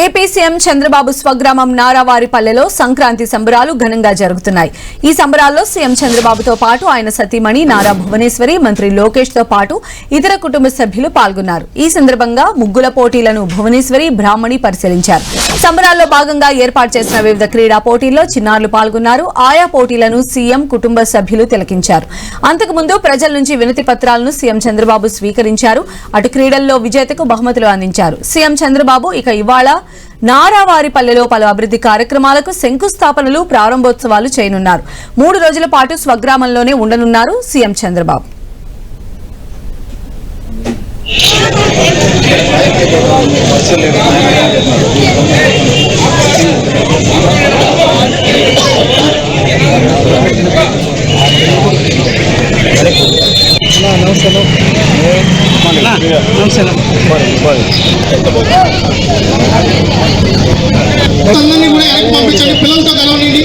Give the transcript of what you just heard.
AP CM Chandrababu స్వగ్రామం నారావారిపల్లెలో సంక్రాంతి సంబరాలు ఘనంగా జరుగుతున్నాయి. ఈ సంబరాల్లో సీఎం చంద్రబాబుతో పాటు ఆయన సతీమణి నారా భువనేశ్వరి మంత్రి లోకేష్తో పాటు ఇతర కుటుంబ సభ్యులు పాల్గొన్నారు. ఈ సందర్భంగా ముగ్గుల పోటీలను భువనేశ్వరి బ్రాహ్మణి పరిశీలించారు. సంబరాల్లో భాగంగా ఏర్పాటు చేసిన వివిధ క్రీడా పోటీల్లో చిన్నారులు పాల్గొన్నారు. ఆయా పోటీలను సీఎం కుటుంబ సభ్యులు తిలకించారు. అంతకుముందు ప్రజల నుంచి వినతి పత్రాలను సీఎం చంద్రబాబు స్వీకరించారు. అటు క్రీడల్లో విజేతకు బహుమతులు అందించారు. సీఎం చంద్రబాబు ఇక ఇవాళ నారావారిపల్లెలో పలు అభివృద్ధి కార్యక్రమాలకు శంకుస్థాపనలు ప్రారంభోత్సవాలు చేయనున్నారు. మూడు రోజుల పాటు స్వగ్రామంలోనే ఉండనున్నారు సీఎం చంద్రబాబు. అందరినీ కూడా వెనక్కి పంపించండి. పిల్లలతో కలవనండి